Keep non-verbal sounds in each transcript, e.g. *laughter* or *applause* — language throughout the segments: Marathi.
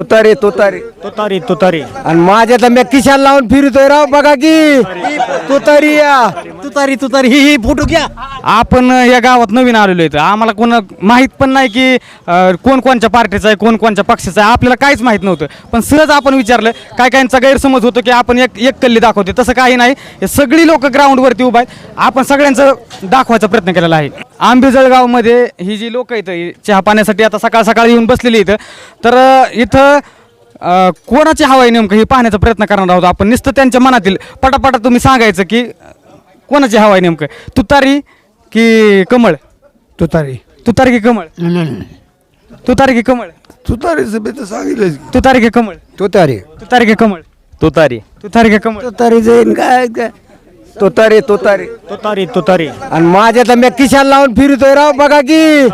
तुतारी तुतारी. तुतारी तुतारी. आणि माझ्या तर मी किशान लावून फिरतोय राव बघा की. तुतारी या. तुतारी तुतारी ही ही फोटो घ्या. आपण या गावात नवीन आलेलो आहे आम्हाला कोण माहीत पण नाही की अ, कोण कोणच्या पार्टीचा आहे कोण कोणच्या पक्षाचा आहे. आपल्याला काहीच माहीत नव्हतं. पण सहज आपण विचारलं काय काहींचा गैरसमज होतो की आपण एक एक कल्ली दाखवते. तसं काही नाही. हे सगळी लोक ग्राउंडवरती उभा आहेत. आपण सगळ्यांचं दाखवायचा प्रयत्न केलेला आहे. आंबेजळगावमध्ये ही जी लोक आहेत ही चहा पाण्यासाठी आता सकाळ सकाळी येऊन बसलेली इथं तर अ, इथं अ, कोणाची हवा आहे नेमकं हे पाहण्याचा प्रयत्न करणार आहोत आपण. नुसतं त्यांच्या मनातील पटापटा तुम्ही सांगायचं की कोणाची हवा आहे नेमकं? तुतारी की कमळ? तुतारी. तुतारी की कमळ? तुतारी की कमळ? तुतारी सभेत सांगितलं तुतारी की कमळ? तुतारी. तुतारी की कमळ? तुतारी. तुतारी की कमळ? तुतारी जाईन काय काय तुतारी तुतारी. तुतारी तुतारी. आणि माझ्या तर मी किशान लावून फिरतोय राव बघा की.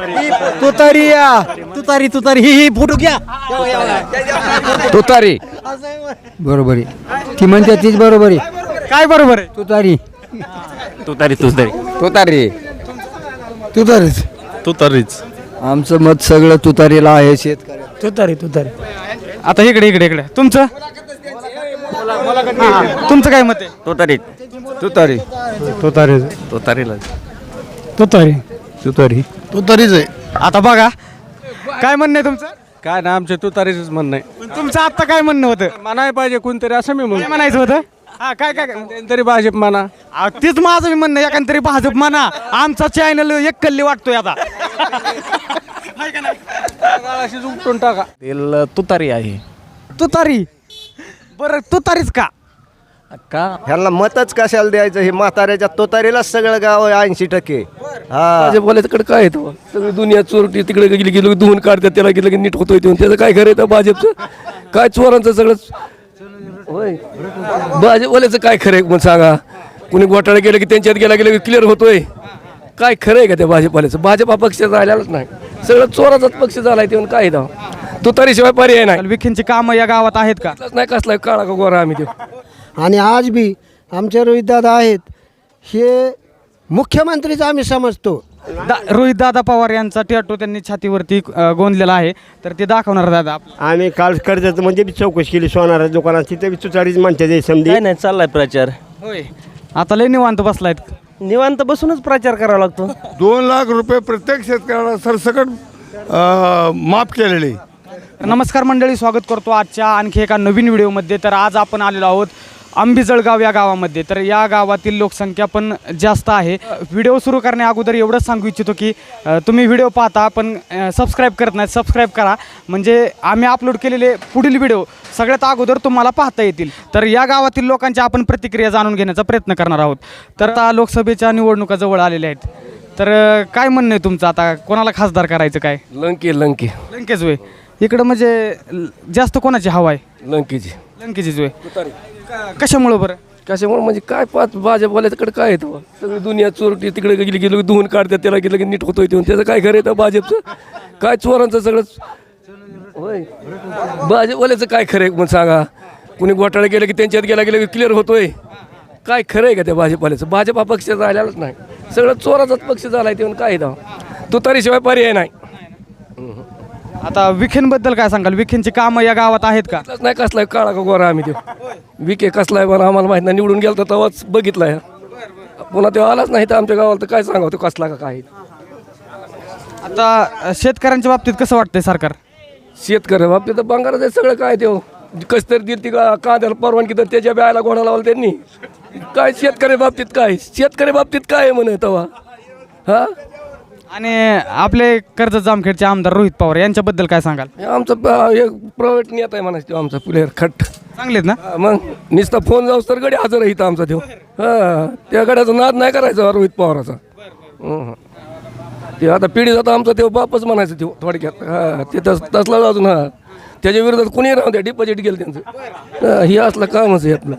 तुतारी या. तुतारी तुतारी. ही ही फोटो घ्या. तुतारी. बरोबर आहे. ती म्हणते तीच बरोबर आहे. काय बरोबर आहे? तुतारी. तुतारी तुतारी तुतारी. तुतारीच. तुतारीच. आमचं मत सगळं तुतारीला आहे शेतकरी तुतारी तुतारी. आता इकडे इकडे इकडे. तुमचं? हा, तुमचं काय मत आहे? तुतारी. तुतारी. तुतारी. तुतारीला. तुतारी. तुतारी. तुतारीच आहे. आता बघा. काय म्हणणं आहे तुमचं? काय ना आमच्या तुतारीच म्हणणं आहे. पण तुमचं आता काय म्हणणं होतं? म्हणाय पाहिजे कोणतरी असं मी काय म्हणतो म्हणायचं होतं? हा काय काय काय? तरी भाजप म्हणा. अहो, तेच माझं मी म्हणणं एखाद तरी भाजप म्हणा. आमचा चॅनल एक कल्ली वाटतोय आता. अशीच उपटून टाका. तेल तुतारी आहे. तुतारी? बरं तुतारीच का? का? ह्याला मतच कशाला द्यायचं? हे म्हाताऱ्याच्या तुतारीलाच सगळं गाव ऐंशी टक्के. हा. भाजपवाल्याकडे काय येतं सगळी दुनिया चोरटी तिकडे गेली गेलो धुवून काढतात त्याला गेलं की नीट होतोय देऊन त्याचं काय खरं येतं भाजपचं? काय चोरांचं सगळं होय. भाजपवाल्याचं काय खरं आहे? मग सांगा? कुणी घोटाळा गेलं की त्यांच्यात गेला गेलं की क्लिअर होतोय? काय खरं आहे का त्या भाजपवाल्याचं? भाजप हा पक्ष राहिलेलाच नाही. सगळं चोराचाच पक्ष झालाय ते काय येतं तो? तरी शिवाय पर्याय नाही. विखेंची कामं या गावात आहेत का? कसलाच नाही कसलाय? काळा का गोरा आम्ही ते? आणि आज बी आमचे रोहितदादा आहेत. हे मुख्यमंत्रीच आम्ही समजतो. दा रोहित दादा पवार यांचा टॅटो त्यांनी छातीवरती अ, गोंदलेला आहे. तर ते दाखवणार दादा. आम्ही काल कर्जाचं म्हणजे बी चौकशी केली सोनारा दुकानात. तिथे बी तुचारीच म्हणते ते समधी. काय नाही चाललाय प्रचार. होय. आता लय निवांत बसलायत. निवांत बसूनच प्रचार करावा लागतो. दोन लाख रुपये प्रत्येक शेतकऱ्याला सरसकट अं, माफ केलेले. नमस्कार मंडळी स्वागत करतो आजच्या आणखी एका नवीन व्हिडिओमध्ये. तर आज आपण आलेलो आहोत आंबेजळगाव या गावामध्ये. तर या गावातील लोकसंख्या पण जास्त आहे. व्हिडिओ सुरू करण्या अगोदर एवढंच सांगू इच्छितो की तुम्ही व्हिडिओ पाहता पण सबस्क्राईब करत नाही सबस्क्राईब करा. म्हणजे आम्ही अपलोड केलेले पुढील व्हिडिओ सगळ्यात अगोदर तुम्हाला पाहता येतील. तर या गावातील लोकांच्या आपण प्रतिक्रिया जाणून घेण्याचा प्रयत्न करणार आहोत. तर आता लोकसभेच्या निवडणुका जवळ आलेल्या आहेत. तर काय म्हणणं आहे तुमचं आता? कोणाला खासदार करायचं काय? लंके लंके. लंकेच वे इकडं म्हणजे जास्त कोणाची हवा आहे? लंकेची. लंकेचीच वे कशामुळं बरं? कशामुळे? म्हणजे काय पाच भाजपवाल्याकडे काय येतं सगळी दुनिया चोरटी तिकडे गेली गेलो धुवून काढतात त्याला गेलं की नीट होतोय त्याचं काय खरं येतं भाजपचं काय चोरांचं सगळं? होय. भाजपवाल्याचं काय खरं आहे मग सांगा. कुणी घोटाळा गेलं की त्यांच्यात गेला गेलं की क्लिअर होतोय? काय खरं आहे का त्या भाजपवाल्याचं भाजप हा पक्ष राहिलेलाच नाही. सगळं चोराचाच पक्ष झालाय ते काय येतं? तो तरीशिवाय पर्याय नाही. आता विखेंबद्दल काय सांगाल? विखेंची कामं या गावात आहेत का? कसलाच नाही कसलाय? काळा का गोरा आम्ही तो विके कसलाय मला आम्हाला माहीत नाही. निवडून गेला तर तेव्हाच बघितलाय. पुन्हा तो आलाच नाही तर आमच्या गावाला तर काय सांगावं? तो कसला का काय? आता शेतकऱ्यांच्या बाबतीत कसं वाटतंय सरकार? शेतकरी बाबतीत तर बंगारात आहे सगळं काय ते कस तरी दिली ती का? कांद्याला परवानगी तर त्याच्या ब्यायला घोडा लावला त्यांनी. काय शेतकरी बाबतीत काय? शेतकरी बाबतीत काय म्हणे तेव्हा? हा? आणि आपले कर्जत जामखेडचे आमदार रोहित पवार यांच्याबद्दल काय सांगाल? आमचं प- एक प्रायव्हेट नेता आहे म्हणायचं तो आमचा प्लेअर खट चांगलेत ना? हा, मग नुसता फोन जाऊस तर गडी हजर आहे इथं आमचा तो हा त्या गड्याचा नाद नाही करायचा रोहित पवाराचा. हं. ते आता पिढी जाता आमचा ते बापच म्हणायचं ते थोडक्यात. हा ते तस तसला अजून हा. त्याच्या विरोधात कुणी राहू द्या डिपॉझिट गेलं त्यांचं. हा, हे असलं कामच आहे आपलं.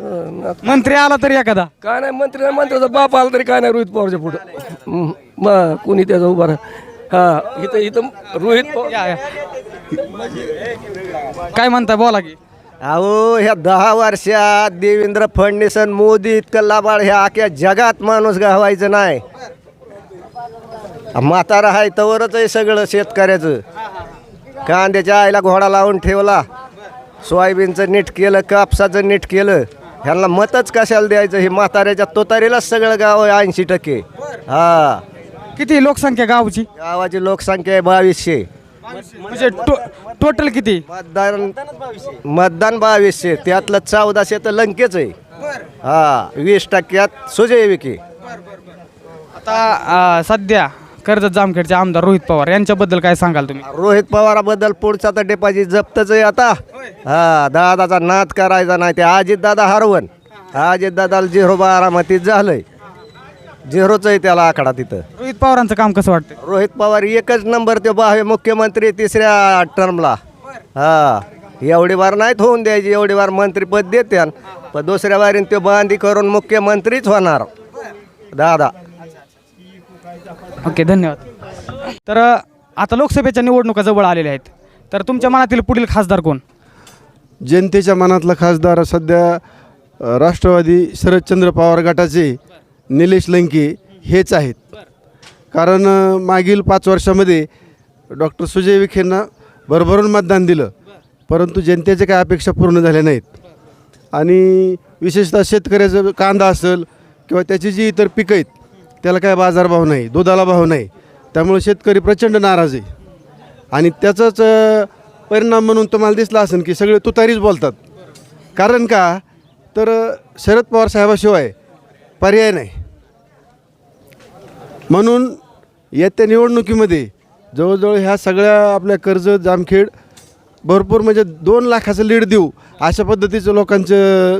मंत्री आला तरी एखादा. काय नाही मंत्री नाही मंत्र्याचा बाप आला तरी काय नाही रोहित पवारच्या पुढं. मग कुणी त्याचा उभा राहा हा इथं इथं रोहित पवार या, या. काय म्हणताय बोला की. अहो ह्या दहा वर्षात देवेंद्र फडणवीस आणि मोदी इतकं लाभाळ ह्या अख्या जगात माणूस गावायचं नाही. म्हातारा आहे तवरच आहे सगळं शेतकऱ्याचं. कांद्याच्या आईला घोडा लावून ठेवला. सोयाबीनचं नीट केलं कापसाचं नीट केलं. ह्यांना मतच कशाला द्यायचं? हे म्हाताऱ्याच्या तोतारीलाच सगळं गाव आहे ऐंशी टक्के. हा. किती लोकसंख्या गावची? गावाची लोकसंख्या आहे बावीसशे. म्हणजे टो टोटल किती? मतदान मतदान बावीसशे. त्यातलं चौदाशे तर लंकेच आहे. हा वीस टक्क्यात सुजय विखे. आता अं, सध्या कर्जत जामखेडचे आमदार रोहित पवार यांच्याबद्दल काय सांगाल तुम्ही? रोहित पवाराबद्दल पुढचा तर डिपॉझिट जप्तच आहे आता. हा दादाचा नाद करायचा नाही ते अजित दादा हरवण. अजित दादाला झिरो बारामतीत झालंय. झिरोच आहे त्याला आकडा तिथं. रोहित पवारांचं काम कसं वाटतं रोहित पवार एकच नंबर ते बाहे मुख्यमंत्री तिसऱ्या टर्मला हा एवढी वार नाहीत होऊन द्यायची एवढी वार मंत्रीपद देते पण दुसऱ्या वारीन ते बांधी करून मुख्यमंत्रीच होणार. दादा. ओके धन्यवाद. तर आता लोकसभेच्या निवडणुका जवळ आलेल्या आहेत. तर तुमच्या मनातील पुढील खासदार कोण? जनतेच्या मनातला खासदार सध्या राष्ट्रवादी शरदचंद्र पवार गटाचे निलेश लंके हेच आहेत. कारण मागील पाच वर्षामध्ये डॉक्टर सुजय विखेंना भरभरून मतदान दिलं. परंतु जनतेच्या काही अपेक्षा पूर्ण झाल्या नाहीत. आणि विशेषतः शेतकऱ्याचं कांदा असेल किंवा त्याची जी इतर पिकं आहेत त्याला काय बाजारभाव नाही दुधाला भाव नाही. त्यामुळे शेतकरी प्रचंड नाराज आहे. आणि त्याचाच परिणाम म्हणून तुम्हाला दिसला असेल की सगळे तुतारीच बोलतात. कारण का? तर शरद पवार साहेबाशिवाय पर्याय नाही. म्हणून येत्या निवडणुकीमध्ये जवळजवळ ह्या सगळ्या आपल्या कर्ज जामखेड भरपूर म्हणजे दोन लाखाचं लीड देऊ अशा पद्धतीचं लोकांचं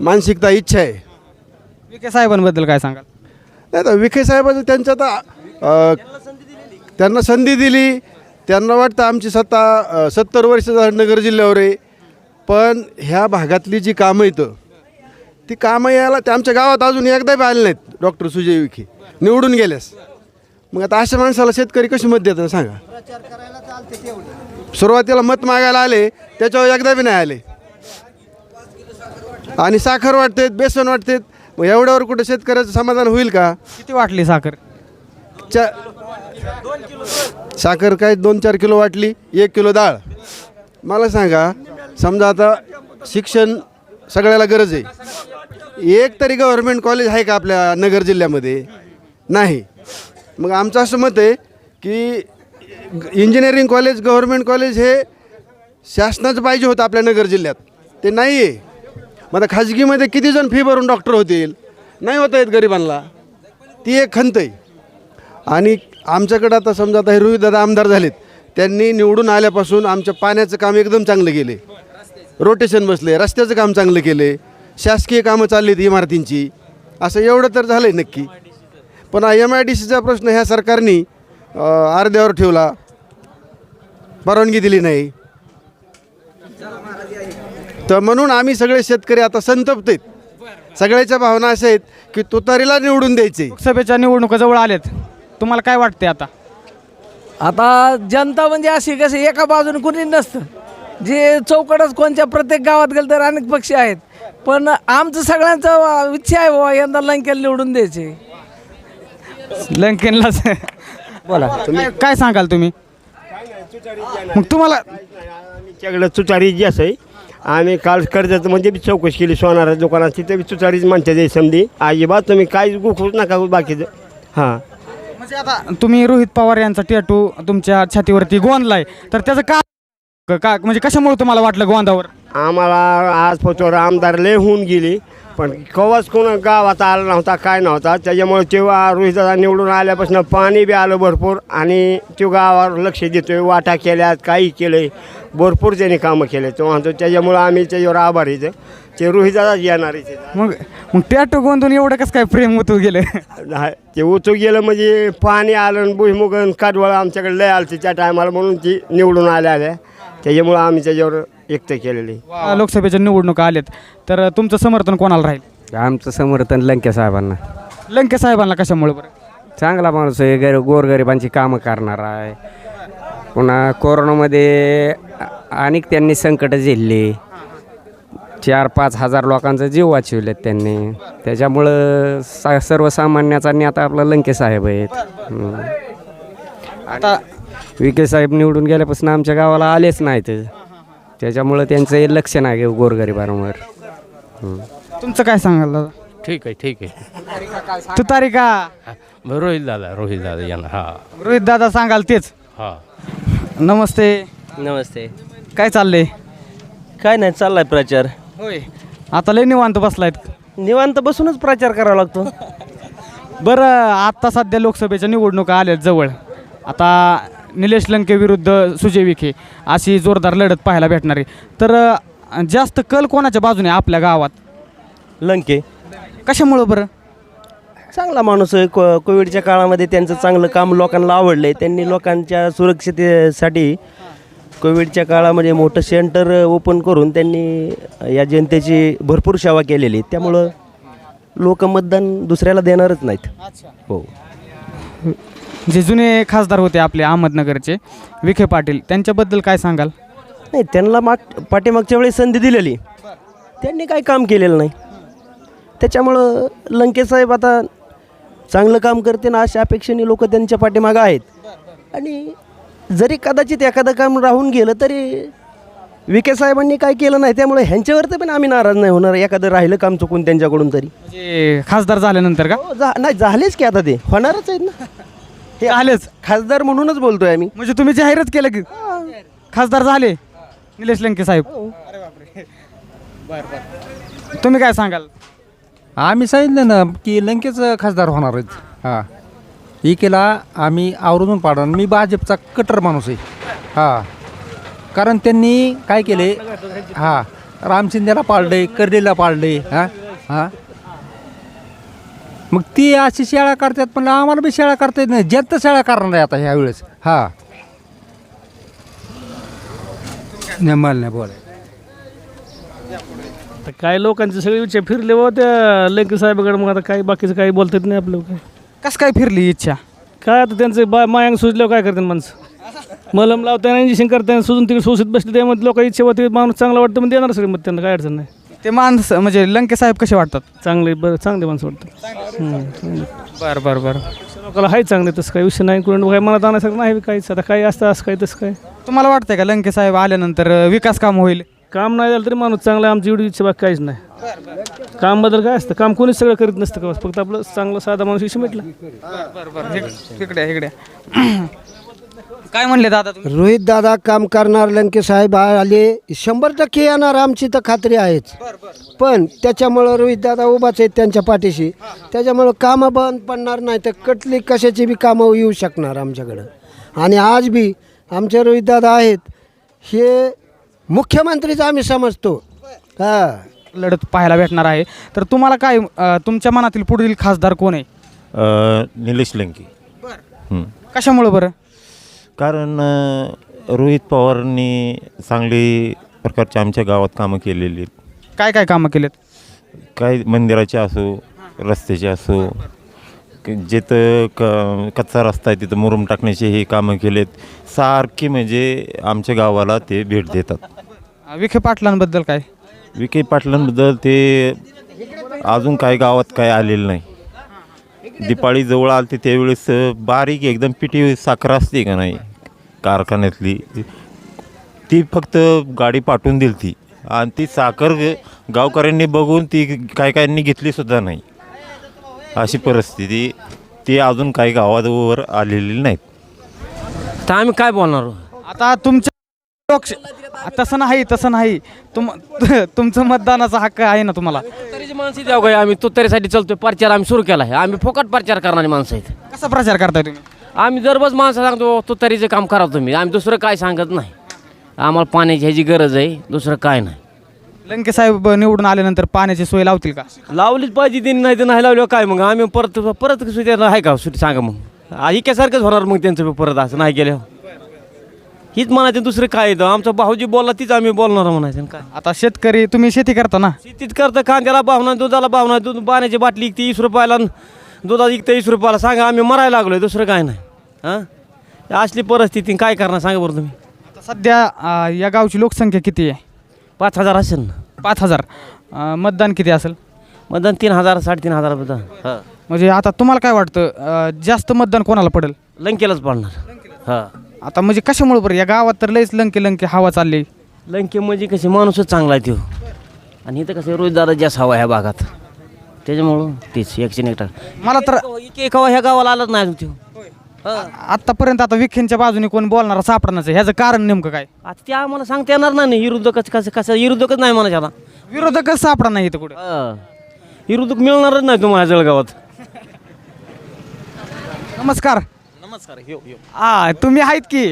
मानसिकता इच्छा आहे. विखे साहेबांबद्दल काय सांगाल? नाही तर विखे साहेबांचं त्यांच्या आता त्यांना संधी दिली. त्यांना वाटतं आमची सत्ता सत्तर वर्ष नगर जिल्ह्यावर आहे. पण ह्या भागातली जी कामं येतं ती कामं यायला ते आमच्या गावात अजून एकदा बी आले नाहीत डॉक्टर सुजय विखे. निवडून गेल्यास. मग आता अशा माणसाला शेतकरी कशी मत देतात सांगा? सुरुवातीला मत मागायला आले त्याच्यावर एकदा बी नाही आले. आणि साखर वाटतेत बेसन वाटतेत मग एवढ्यावर कुठं शेतकऱ्याचं समाधान होईल का? किती वाटली साखर? चा साखर काय दोन चार किलो वाटली एक किलो डाळ. मला सांगा समजा आता शिक्षण सगळ्याला गरज आहे. एक तरी गव्हर्मेंट कॉलेज आहे का आपल्या नगर जिल्ह्यामध्ये? नाही. मग आमचं असं मत आहे की इंजिनिअरिंग कॉलेज गव्हर्मेंट कॉलेज हे शासनाचं पाहिजे होतं आपल्या नगर जिल्ह्यात. ते नाही आहे मग आता खाजगीमध्ये किती जण फी भरून डॉक्टर होतील? नाही होता येत गरिबांना. ती एक खंत आहे. आणि आमच्याकडं आता समजा आता हे रोहित दादा आमदार झालेत. त्यांनी निवडून आल्यापासून आमच्या पाण्याचं काम एकदम चांगलं केले. रोटेशन बसले रस्त्याचं काम चांगलं केले. शासकीय कामं चाललीत इमारतींची. असं एवढं तर झालं आहे नक्की. पण एम आय डी सीचा प्रश्न ह्या सरकारने अर्ध्यावर ठेवला. परवानगी दिली नाही. तर म्हणून आम्ही सगळे शेतकरी आता संतप्त आहेत सगळ्याच्या भावना अशा आहेत की तुतारीला निवडून द्यायचे लोकसभेच्या निवडणुका जवळ आल्यात तुम्हाला काय वाटते आता आता जनता म्हणजे अशी कशी एका बाजूने कुणी नसतं जे चौकटच कोणत्या प्रत्येक गावात गेलं तर अनेक पक्षी आहेत पण आमचं सगळ्यांचं इच्छा आहे बाबा यंदा लंकेला निवडून द्यायचे लंकेनलाच बोला काय काय सांगाल तुम्ही मग तुम्हाला आमच्याकडं तुतारी जी असं आहे आम्ही काल कर्जात म्हणजे बी चौकशी केली सोनारा दुकानात. तिथे बी तुतारीच म्हणते ते समधी. अजिबात तुम्ही काहीच गुखूच नका बाकीचं हां. म्हणजे आता तुम्ही रोहित पवार यांचा टॅटू तुमच्या छातीवरती गोंदलाय. तर त्याचं का का म्हणजे कशामुळे तुम्हाला वाटलं गोंदावर? आम्हाला आज पोचवर आमदार लय होऊन गेली. पण कवाच कोण गावात आला नव्हता काय नव्हता. त्याच्यामुळे तेव्हा रोहितदादा निवडून आल्यापासून पाणी बी आलं भरपूर आणि तो गावावर लक्ष देतोय वाटा केल्यात काही केलं भरपूर त्याने कामं केले. तो म्हणतो त्याच्यामुळं आम्ही त्याच्यावर आभारी आहे. ते रोहितदादाच येणार आहे. मग मग टॅटू गोंदून एवढं कसं काय प्रेम होतो गेलं? हा, ते उचू गेलं म्हणजे पाणी आलं आणि भुईमुगन काटवळ आमच्याकडे लय आलं त्या टायमाला म्हणून ती निवडून आल्या आल्या. त्याच्यामुळं आम्ही त्याच्यावर व्यक्त केलेली. लोकसभेच्या निवडणुका आल्यात. तर तुमचं समर्थन कोणाला राहील? आमचं समर्थन लंके साहेबांना. लंके साहेबांना कशामुळे बरं? चांगला माणूस आहे गर गोरगरिबांची कामं करणार आहे. पुन्हा कोरोनामध्ये अनेक त्यांनी संकट झेलली. चार पाच हजार लोकांचा जीव वाचवलेत त्यांनी. त्याच्यामुळं सा सर्वसामान्याचा नेता आपला लंके साहेब आहेत. हम्म. आता विके साहेब निवडून गेल्यापासून आमच्या गावाला आलेच नाहीत. त्याच्यामुळं त्यांचं हे लक्ष नाही गोरगरिबांवर. हं. तुमचं काय सांगाल दादा? ठीक आहे ठीक आहे. तू तारिका रोहित दादा रोहित दादा यांना हा. रोहित दादा सांगाल तेच. हा. नमस्ते. नमस्ते. काय चाललंय? काय नाही चाललाय प्रचार. होय. आता लय निवांत बसलायत. निवांत बसूनच प्रचार करावा लागतो. बरं आत्ता सध्या लोकसभेच्या निवडणुका आल्यात जवळ. आता निलेश लंके विरुद्ध सुजय विखे अशी जोरदार लढत पाहायला भेटणार आहे. तर अं, जास्त कल कोणाच्या बाजूने आहे आपल्या गावात? लंके. कशामुळं बरं? चांगला माणूस आहे. को कोविडच्या काळामध्ये त्यांचं चांगलं काम लोकांना आवडलं आहे त्यांनी लोकांच्या सुरक्षितेसाठी कोविडच्या काळामध्ये मोठं सेंटर ओपन करून त्यांनी या जनतेची भरपूर सेवा केलेली. त्यामुळं लोक मतदान दुसऱ्याला देणारच नाहीत. हो. जे जुने खासदार होते आपले अहमदनगरचे विखे पाटील त्यांच्याबद्दल काय सांगाल? नाही त्यांना माग पाठीमागच्या वेळी संधी दिलेली. त्यांनी काही काम केलेलं नाही. त्याच्यामुळं लंकेसाहेब आता चांगलं काम करते ना अशा अपेक्षेने लोक त्यांच्या पाठीमागं आहेत. आणि जरी कदाचित एखादं काम राहून गेलं तरी विखे साहेबांनी काय केलं नाही त्यामुळे ह्यांच्यावरती पण आम्ही नाराज नाही होणार एखादं राहिलं काम चुकून त्यांच्याकडून तरी. म्हणजे खासदार झाल्यानंतर का? हो, जा नाही झालेच की आता ते. होणारच आहेत ना. हे झालेच खासदार म्हणूनच बोलतोय आम्ही. म्हणजे तुम्ही जाहीरच केलं की खासदार झाले. निलेश लंके साहेब. तुम्ही काय सांगाल? आम्ही सांगितलं ना की लंकेच खासदार होणार आहेत. हां. इकेला आम्ही आवरून पाडणार. मी भाजपचा कट्टर माणूस आहे. हां. कारण त्यांनी काय केले? हां. रामशिंदेला पाळले कर्डीला पाळले हां. हां. मग ती अशी शाळा करतात पण आम्हाला बी शाळा करता येत नाही. जनता शाळा करणार आहे आता ह्यावेळेस हां. नाही मला नाही बोलाय तर काय लोकांचे सगळे विचार फिरले व त्या लंके साहेबाकडे मग आता काही बाकीचं काही बोलता येत नाही आपलं काय? कसं काय फिरली इच्छा? काय आता त्यांचं बा मायांग सुजल्यावर काय करतात माणसं? मलम लावताना इंजेक्शन करताना सुजून तिकडे शोषित बसले त्यामध्ये लोक इच्छा होती माणूस चांगला वाटतं मग देणार सगळे मग त्यांना काय अडचण नाही. ते माणसं म्हणजे लंके साहेब कसे वाटतात? चांगले बरं चांगले माणसं वाटतं हम्म, चांगले. बरं बरं बरं. लोकांना आहे चांगले तसं काही विषय नाही. कोण काय मनात आणण्यासारखं नाही काहीच. आता काही असतं असं काय तसं काय तुम्हाला वाटतंय का लंके साहेब आल्यानंतर विकास काम होईल? काम नाही झालं तरी माणूस चांगला आहे, आमची एवढी इच्छा बाकी काहीच नाही. काम बदल काय असतं? काम कोणीच सगळं करीत नसतं का फक्त आपलं चांगलं साधा माणूस विषय म्हटलं बरं बरं इक- इकडे इकडे. काय म्हणले दादा तुम्ही? रोहित दादा काम करणार लंके साहेब आले. शंभर टक्के येणार आमची तर खात्री आहेच. पण त्याच्यामुळं रोहित दादा उभाच आहेत त्यांच्या पाठीशी. त्याच्यामुळं कामं बंद पडणार नाही तर कटली कशाची बी कामं येऊ शकणार आमच्याकडं. आणि आज बी आमचे रोहित दादा आहेत हे मुख्यमंत्रीच आम्ही समजतो. हां. लढत पाहायला भेटणार आहे. तर तुम्हाला काय अं, तुमच्या मनातील पुढील खासदार कोण आहे? निलेश लंके. हं. कशामुळं बरं? कारण रोहित पवारांनी चांगली प्रकारची आमच्या गावात कामं केलेली आहेत. काय काय कामं केलेत? काय मंदिराचे असो रस्त्याचे असो क- जिथं क कच्चा रस्ता आहे तिथं मुरुम टाकण्याचे हे कामं केलेत. सारखे म्हणजे आमच्या गावाला ते भेट देतात. विखे पाटलांबद्दल काय? विखे पाटलांबद्दल ते अजून काय गावात काय आलेलं नाही. दिपाळी जवळ आलते त्यावेळेस बारीक एकदम पिठी साखर असते का नाही? कारखान्यातली ती फक्त गाडी पाठवून दिली ती आणि ती साखर गावकऱ्यांनी बघून ती काय कायांनी घेतली सुद्धा नाही. अशी परिस्थिती ती अजून काही गावावर आलेली नाहीत. तर आम्ही काय बोलणार? आता तुमच्या लोक तसं नाही तसं नाही. तुम *laughs* तुमचं मतदानाचा हक्क आहे ना तुम्हाला? तुतारीची माणसं द्याव आम्ही तुतारीसाठी चालतोय प्रचार आम्ही सुरू केला आहे. आम्ही फोकट प्रचार करणारी माणसं आहेत. कसा प्रचार करताय तुम्ही? आम्ही दररोज माणसं सांगतो तुतारीचं काम करा तुम्ही. आम्ही दुसरं काय सांगत नाही. आम्हाला पाण्याची ह्याची गरज आहे दुसरं काय नाही. लंके साहेब निवडून आल्यानंतर पाण्याची सोय लावतील का? लावलीच पाहिजे त्यांनी नाही तर नाही लावल्यावर काय मग? आम्ही परत परत सुटी आहे का? सुटी सांगा मग. इक्यासारखंच होणार मग त्यांचं परत असं नाही गेल्यावर हीच म्हणायचं दुसरं काय येतं? आमचा भाऊजी बोलला तीच आम्ही बोलणार म्हणायचं काय? आता शेतकरी तुम्ही शेती करता ना? शेतीत करतं कांद्याला भावना दुधाला भावना दूध पाण्याची बाटली वीस रुपयाला आणि दुधाला विकते वीस रुपयाला सांगा आम्ही मरायला लागलोय दुसरं काय नाही. हां? असली परिस्थिती काय करणार सांगा बरं तुम्ही. आता सध्या अं, या गावची लोकसंख्या किती आहे? पाच हजार असेल ना. पाच हजार. अं, मतदान किती असेल? मतदान तीन हजार साडेतीन हजार मतदान हां. म्हणजे आता तुम्हाला काय वाटतं अं, जास्त मतदान कोणाला पडेल? लंकेलाच पडणार. हां. आता म्हणजे कशामुळे बरं? या गावात तर लयच लंके लंके हवा चालली. लंके म्हणजे कसे माणूसच चांगला आहे तो. आणि इथं कसं रोज दादा जास्त हवा ह्या भागात. त्याच्यामुळं तेच एकशे एक टाका मला तर एक एक ह्या गावाला आलाच नाही अजून तो आतापर्यंत आता विखेंच्या बाजूने कोण बोलणारा सापडण्याचं ह्याचं कारण नेमकं काय? आता ते आम्हाला सांगता येणार नाही विरोधकच कसं कसं विरोधकच नाही म्हणायचं आता. विरोधकच सापडा नाही इथं कुठे. विरोधक मिळणारच नाही तुम्हाला जळगावात. नमस्कार. नमस्कार हा तुम्ही आहेत की?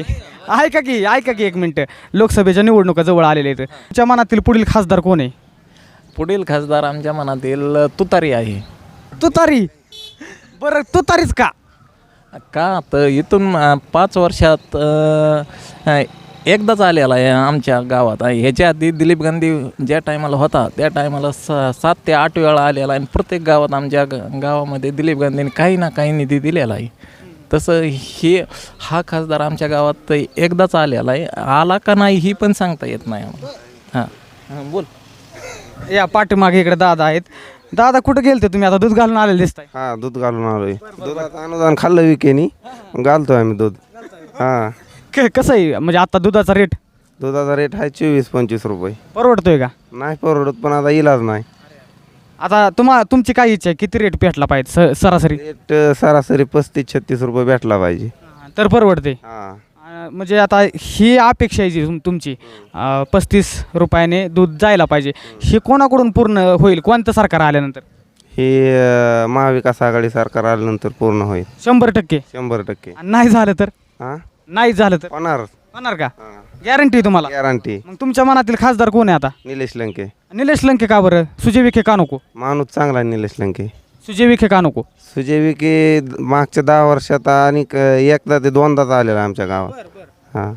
ऐका की ऐका की एक मिनटं? लोकसभेच्या निवडणुका जवळ आलेल्या आहेत. तुमच्या मनातील पुढील खासदार कोण आहे? पुढील खासदार आमच्या मनातील तुतारी आहे. तुतारी? बरं तुतारीच का? का तर इथून अ, पाच वर्षात अ, अ, एकदाच आलेला आहे आमच्या गावात. आहे. ह्याच्या आधी दिलीप गांधी ज्या टायमाला होता त्या टायमाला स सात ते आठ वेळा आलेला आहे. आणि प्रत्येक गावात आमच्या ग- गावामध्ये दिलीप गांधींनी काही ना काही निधी दिलेला आहे. तसं हे हा खासदार आमच्या गावात एकदाच आलेला आहे. आला का नाही ही पण सांगता येत नाही. आम्हाला हां हां. बोल. या पाठीमागे इकडे दादा आहेत. दादा कुठं गेलते तुम्ही? आता दूध घालून आलेले दिसताय. हा दूध घालून आलोय. दुधाचं अनुदान खाल्लं विकेनी. घालतोय आम्ही दूध. हा. क- कसं आहे म्हणजे आता दुधाचा रेट दुधाचा रेट आहे चोवीस पंचवीस रुपये. परवडतोय का? नाही परवडत पण आता इलाज नाही. आता तुम्हा तुमची काय इच्छा आहे? किती रेट भेटला पाहिजे स- सरासरी? रेट सरासरी पस्तीस छत्तीस रुपये भेटला पाहिजे. तर परवडते. हा. म्हणजे आता ही अपेक्षा आहे जी तुम- तुमची. पस्तीस रुपयाने दूध जायला पाहिजे. हे कोणाकडून पूर्ण होईल? कोणतं सरकार आल्यानंतर? हे अं, महाविकास आघाडी सरकार आल्यानंतर पूर्ण होईल. शंभर टक्के. शंभर टक्के. आणि नाही झालं तर? हा नाही झालं तर? होणार. होणार का? गॅरंटी तुम्हाला? गॅरंटी मग तुमच्या मनातील खासदार कोण आहे आता? निलेश लंके. निलेश लंके का बरं? सुजय विखे का नको? माणूस चांगला आहे निलेश लंके. सुजय विखे का नको? सुजय विखे मागच्या दहा वर्षात आणि क- एकदा ते दोनदाच आलेला आमच्या गावात. हा.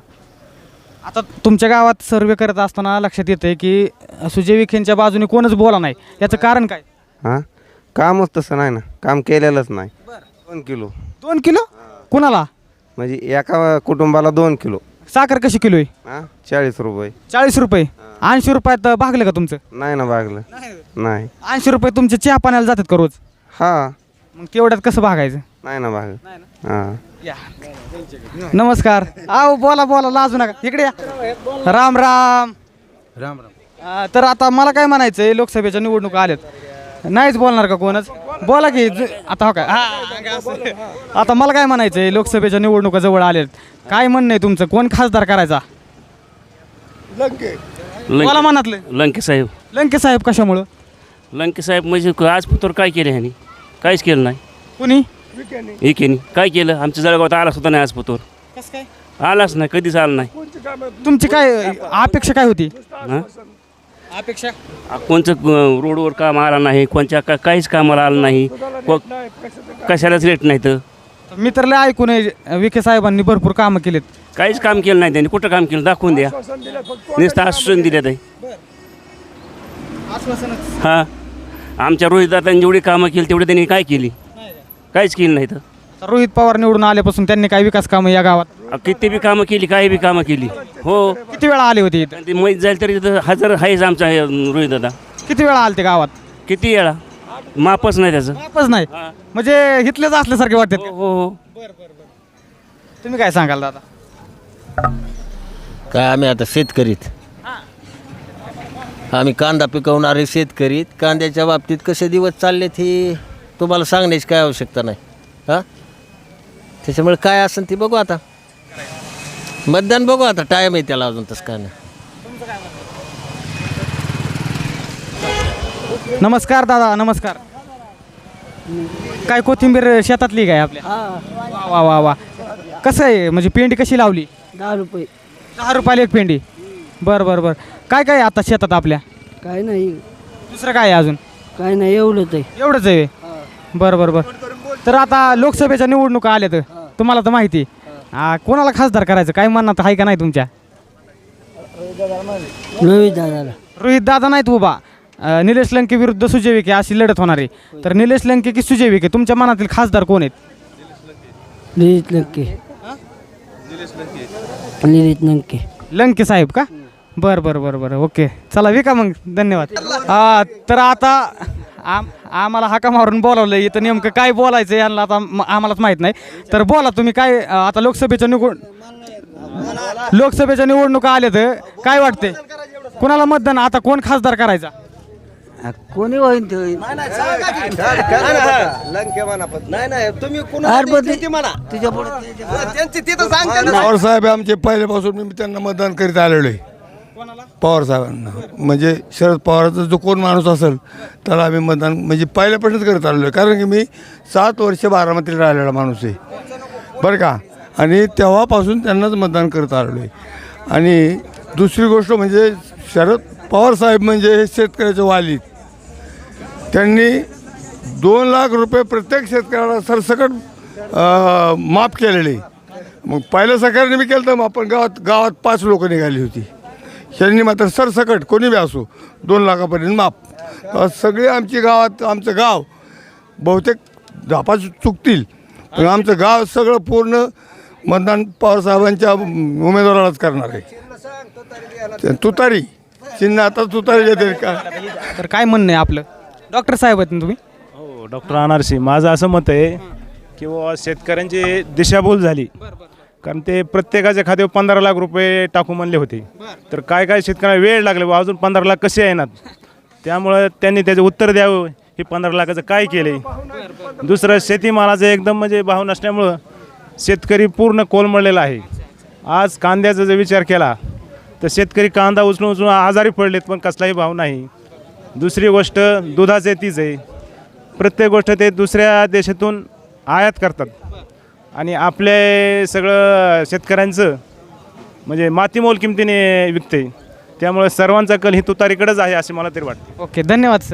आता तुमच्या गावात सर्वे करत असताना लक्षात येते की अ, सुजय विखेंच्या बाजूने कोणच बोला नाही. याचं कारण काय? हा? कामच तसं नाही ना. काम केलेलंच नाही. दोन किलो. दोन किलो? कुणाला? म्हणजे एका कुटुंबाला दोन किलो. साखर कशी किलो आहे? हा? चाळीस रुपये. चाळीस रुपये. ऐंशी रुपयात भागलं का तुमचं? नाही ना भागलं. नाही. ऐंशी रुपये तुमचे चहा पाण्याला जातात का रोज? हा. मग तेवढ्यात कसं भागायचं? नाही ना भाग. हा. नमस्कार. आहो बोला बोला लाजू नका. इकडे या. राम राम. राम राम. तर आता मला काय म्हणायचं आहे लोकसभेच्या निवडणुका आल्यात. नाहीच बोलणार का कोणच? बोला की ज- आता हो काय हा, असं. आता मला काय म्हणायचं आहे लोकसभेच्या निवडणुका जवळ आल्यात. काय म्हणणं आहे तुमचं? कोण खासदार करायचा? मला मनातलं. लंके साहेब. लंके साहेब कशामुळं? लंके साहेब म्हणजे आज पुतर काय केलं ह्यानी? काहीच केलं नाही. कुणी? एकेनी काय केलं? आमच्या जळगावात आला सुद्धा नाही आज पुतोर कसं काय? आलाच नाही कधीच आला नाही. तुमची काय अपेक्षा काय होती? हां? अपेक्षा? आ, कोणचं अं, रोडवर काम आला नाही कोणच्या का काहीच कामाला आलं नाही. को कशालाच रेट नाही तर मी तर लय ऐकून आहे, विखे साहेबांनी भरपूर कामं केलेत. काहीच काम केलं नाही त्यांनी. कुठं काम केलं? दाखवून द्या. नुसतं आश्वासन दिलं ते. हां? आमच्या रोहित दादांनी जेवढी कामं केली तेवढी त्यांनी काय केली? काहीच केली नाही तर रोहित पवार निवडून आल्यापासून त्यांनी काय विकास कामं या गावात? किती बी कामं केली काही बी कामं केली. हो. किती वेळा आले होते इथं? आणि ते मैत जाईल तरी तिथं हजर आहेच आमचा हे, अं, रोहित दादा किती वेळा आले ते गावात? किती वेळा? मापच नाही त्याचं. वापस नाही. म्हणजे इथलेच असल्यासारखे वाटतात हो हो हो. तुम्ही काय सांगाल दादा? काय आम्ही आता शेतकरीत. आम्ही कांदा पिकवणारे शेतकरीत कांद्याच्या बाबतीत कसे दिवस चाललेत हे तुम्हाला सांगण्याची काय आवश्यकता नाही. हां? त्याच्यामुळे काय असेल ते बघू आता. मतदान बघू आता. टाईम आहे त्याला अजून तसं काय नाही. नमस्कार दादा नमस्कार. काय कोथिंबीर शेतातली काय आपल्या? वा वा वा वा. कसं आहे? म्हणजे पेंडी कशी लावली? दहा रुपये. दहा रुपयाला एक पेंडी. बरं बरं बरं. काय काय आहे आता शेतात आपल्या? काय नाही. दुसरं काय आहे अजून? काय नाही एवढंच आहे. एवढंच आहे बरं बरं बरं. तर आता लोकसभेच्या निवडणुका आल्या तर तुम्हाला तर माहिती हा, कोणाला खासदार करायचं? काय म्हणणार आहे का नाही तुमच्या? नवी दादाला. रोहित दादा नाहीत उभा. अं, निलेश लंके विरुद्ध सुजय विखे अशी लढत होणार आहे. तर निलेश लंके की सुजय विखे? तुमच्या मनातील खासदार कोण आहेत? लिहित नक्की लिहित नक्की लंके साहेब का? बरं बरं बरं बरं. ओके. चला विका मग. धन्यवाद. तर आता आम आम्हाला हाका मारून बोलावलं. इथं नेमकं काय बोलायचं यांना आता म- आम्हालाच माहीत नाही. तर बोला तुम्ही काय अं, आता लोकसभेच्या निवड लोकसभेच्या निवडणुका आल्या तर काय वाटते कोणाला मतदान? आता कोण खासदार करायचा? कोणी होईन ते? होईन नाही नाही तुम्ही तुझ्या त्यांची तिथं सांगते साहेब आमचे पहिल्यापासून मी त्यांना मतदान करीत आलेलो आहे. पवार साहेबांना. म्हणजे शरद पवारचा जो कोण माणूस असेल त्याला आम्ही मतदान म्हणजे पहिल्यापासूनच करत आलेलो आहे. कारण की मी सात वर्ष बारामतीला राहिलेला माणूस आहे. बरं का? आणि तेव्हापासून त्यांनाच मतदान करत आलेलो आहे. आणि दुसरी गोष्ट म्हणजे शरद पवार साहेब म्हणजे हे शेतकऱ्याचे वालीत त्यांनी दोन लाख रुपये प्रत्येक शेतकऱ्याला सरसकट माफ केलेले. मग पहिल्या सरकारने मी केलं तर आपण गावात गावात पाच लोकं निघाली होती. त्यांनी मात्र सरसकट कोणी बी असो दोन लाखापर्यंत माफ अ, सगळे आमची गावात आमचं गाव बहुतेक धापा चुकतील पण आमचं गाव सगळं पूर्ण मतदान पवारसाहेबांच्या उमेदवारालाच करणार आहे. तुतारी चिन्ह आता तुतारी देते का? तर काय म्हणणं आहे आपलं? डॉक्टर साहेब आहेत ना तुम्ही? हो डॉक्टर अनारसी माझं असं मत आहे की बुवा शेतकऱ्यांची दिशाभूल झाली. कारण ते प्रत्येकाच्या खात्यावर पंधरा लाख रुपये टाकू म्हणले होते. तर काय काय शेतकऱ्यांना वेळ लागले बुवा अजून पंधरा लाख कसे येणार? त्यामुळं त्यांनी त्याचे उत्तर द्यावं हे पंधरा लाखाचं काय केले दुसरं शेतीमालाचं एकदम म्हणजे भाव नसल्यामुळं शेतकरी पूर्ण कोलमडलेला आहे. आज कांद्याचा जर विचार केला तर शेतकरी कांदा उचलून उचलून आजारी पडलेत पण कसलाही भाव नाही. दुसरी गोष्ट दुधाचे तीच आहे. प्रत्येक गोष्ट ते दुसऱ्या देशातून आयात करतात. आणि आपले सगळं शेतकऱ्यांचं म्हणजे मातीमोल किमतीने विकते. त्यामुळे सर्वांचा कल ही तुतारीकडेच आहे असे मला तरी वाटते. ओके धन्यवाद सर.